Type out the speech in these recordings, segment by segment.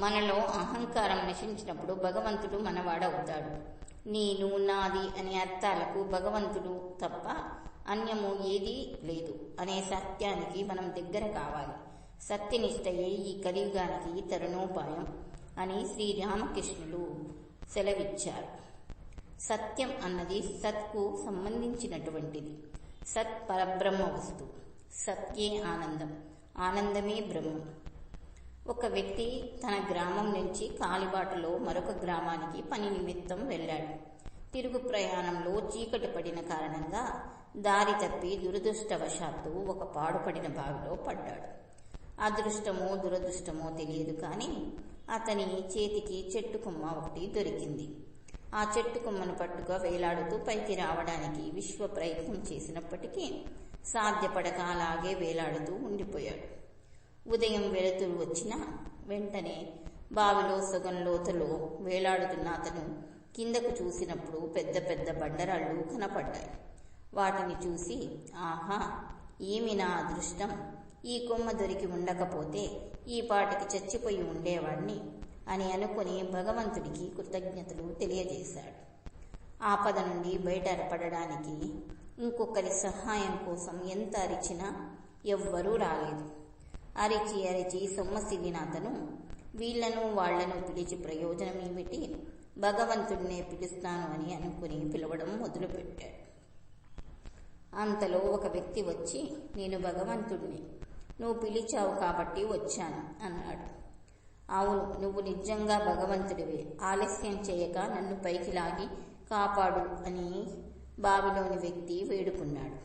మనలో అహంకారం నశించినప్పుడు భగవంతుడు మనవాడవుతాడు. నేను నాది అనే అర్థాలకు భగవంతుడు తప్ప అన్యము ఏదీ లేదు అనే సత్యానికి మనం దగ్గర కావాలి. సత్యనిష్టయే ఈ కలియుగానికి తరుణోపాయం అని శ్రీరామకృష్ణులు సెలవిచ్చారు. సత్యం అన్నది సత్కు సంబంధించినటువంటిది. సత్ పరబ్రహ్మ వస్తు సత్యే ఆనందం. ఆనందమే బ్రహ్మం. ఒక వ్యక్తి తన గ్రామం నుంచి కాలిబాటలో మరొక గ్రామానికి పని నిమిత్తం వెళ్ళాడు. తిరుగు ప్రయాణంలో చీకటి పడిన కారణంగా దారి తప్పి దురదృష్టవశాత్తు ఒక పాడుపడిన బావిలో పడ్డాడు. అదృష్టమో దురదృష్టమో తెలియదు కానీ అతని చేతికి చెట్టు కొమ్మ ఒకటి దొరికింది. ఆ చెట్టు కొమ్మను పట్టుగా వేలాడుతూ పైకి రావడానికి విశ్వ ప్రయత్నం చేసినప్పటికీ సాధ్యపడక అలాగే వేలాడుతూ ఉండిపోయాడు. ఉదయం వెలుతురు వచ్చిన వెంటనే బావిలో సగం లోతలో వేలాడుతున్న అతను కిందకు చూసినప్పుడు పెద్ద పెద్ద బండరాళ్ళు కనపడ్డాయి. వాటిని చూసి ఆహా ఏమి నా అదృష్టం? ఈ కొమ్మ దొరికి ఉండకపోతే ఈ పాటికి చచ్చిపోయి ఉండేవాణ్ణి అని అనుకుని భగవంతుడికి కృతజ్ఞతలు తెలియజేశాడు. ఆపద నుండి బయటపడడానికి ఇంకొకరి సహాయం కోసం ఎంత అరిచినా ఎవ్వరూ రాలేదు. అరిచి అరిచి సొమ్మసిల్లిన అతను వీళ్ళను వాళ్ళను పిలిచి ప్రయోజనం ఏమిటి భగవంతుడినే పిలుస్తాను అని అనుకుని పిలవడం మొదలుపెట్టాడు. అంతలో ఒక వ్యక్తి వచ్చి నేను భగవంతుడిని. నువ్వు పిలిచావు కాబట్టి వచ్చాను అన్నాడు. అవును నువ్వు నిజంగా భగవంతుడివే. ఆలస్యం చేయక నన్ను పైకి లాగి కాపాడు అని బావిలోని వ్యక్తి వేడుకున్నాడు.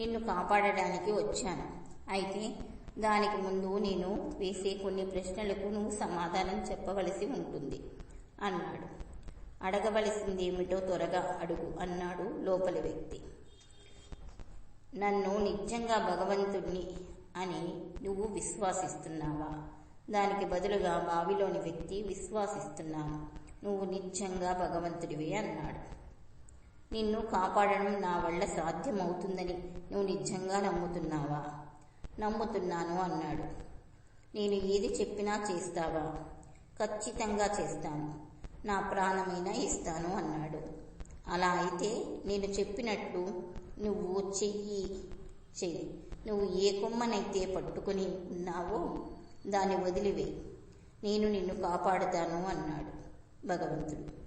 నిన్ను కాపాడడానికి వచ్చాను. అయితే దానికి ముందు నేను వేసే కొన్ని ప్రశ్నలకు నువ్వు సమాధానం చెప్పవలసి ఉంటుంది అన్నాడు. అడగవలసింది ఏమిటో త్వరగా అడుగు అన్నాడు లోపలి వ్యక్తి. నన్ను నిజంగా భగవంతుడిని అని నువ్వు విశ్వాసిస్తున్నావా? దానికి బదులుగా బావిలోని వ్యక్తి విశ్వాసిస్తున్నాను. నువ్వు నిజంగా భగవంతుడివే అన్నాడు. నిన్ను కాపాడడం నా వల్ల సాధ్యమవుతుందని నువ్వు నిజంగా నమ్ముతున్నావా? నమ్ముతున్నాను అన్నాడు. నేను ఏది చెప్పినా చేస్తావా? ఖచ్చితంగా చేస్తాను. నా ప్రాణమైనా ఇస్తాను అన్నాడు. అలా అయితే నేను చెప్పినట్లు నువ్వు చెయ్యి చెయ్యి. నువ్వు ఏ కొమ్మనైతే పట్టుకుని ఉన్నావో దాన్ని వదిలివేయి నేను నిన్ను కాపాడుతాను అన్నాడు భగవంతుడు.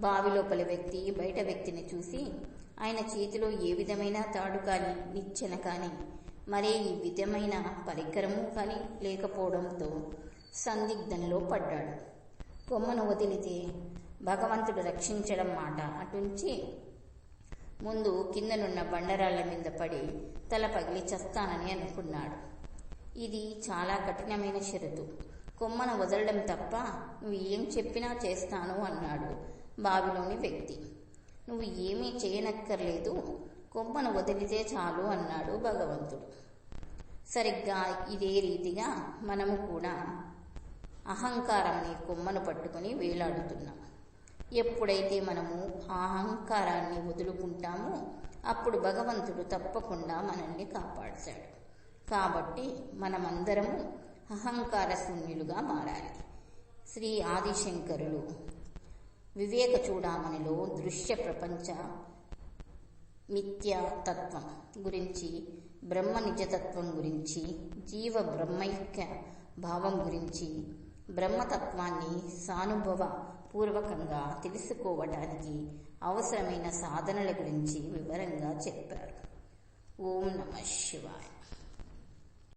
బావి లోపల వ్యక్తి బయట వ్యక్తిని చూసి ఆయన చేతిలో ఏ విధమైన తాడు కానీ నిచ్చెన కానీ మరే ఈ విధమైన పరికరము కానీ లేకపోవడంతో సందిగ్ధంలో పడ్డాడు. కొమ్మను వదిలితే భగవంతుడు రక్షించడం మాట అటుంచి ముందు కిందనున్న బండరాళ్ళ మీద పడి తల పగిలి చస్తానని అనుకున్నాడు. ఇది చాలా కఠినమైన షరతు. కొమ్మను వదలడం తప్ప నువ్వు ఏం చెప్పినా చేస్తాను అన్నాడు బావిలోని వ్యక్తి. నువ్వు ఏమీ చేయనక్కర్లేదు. కొమ్మను వదిలితే చాలు అన్నాడు భగవంతుడు. సరిగ్గా ఇదే రీతిగా మనము కూడా అహంకారం అనే కొమ్మను పట్టుకొని వేలాడుతున్నాం. ఎప్పుడైతే మనము ఆ అహంకారాన్ని వదులుకుంటామో అప్పుడు భగవంతుడు తప్పకుండా మనల్ని కాపాడతాడు. కాబట్టి మనమందరము అహంకార శూన్యులుగా మారాలి. శ్రీ ఆదిశంకరులు వివేక చూడామణిలో దృశ్య ప్రపంచ మిథ్యాతత్వం గురించి బ్రహ్మ నిజతత్వం గురించి జీవ బ్రహ్మైక్య భావం గురించి బ్రహ్మతత్వాన్ని సానుభవ పూర్వకంగా తెలుసుకోవటానికి అవసరమైన సాధనల గురించి వివరంగా చెప్పారు. ఓం నమ శివాయ.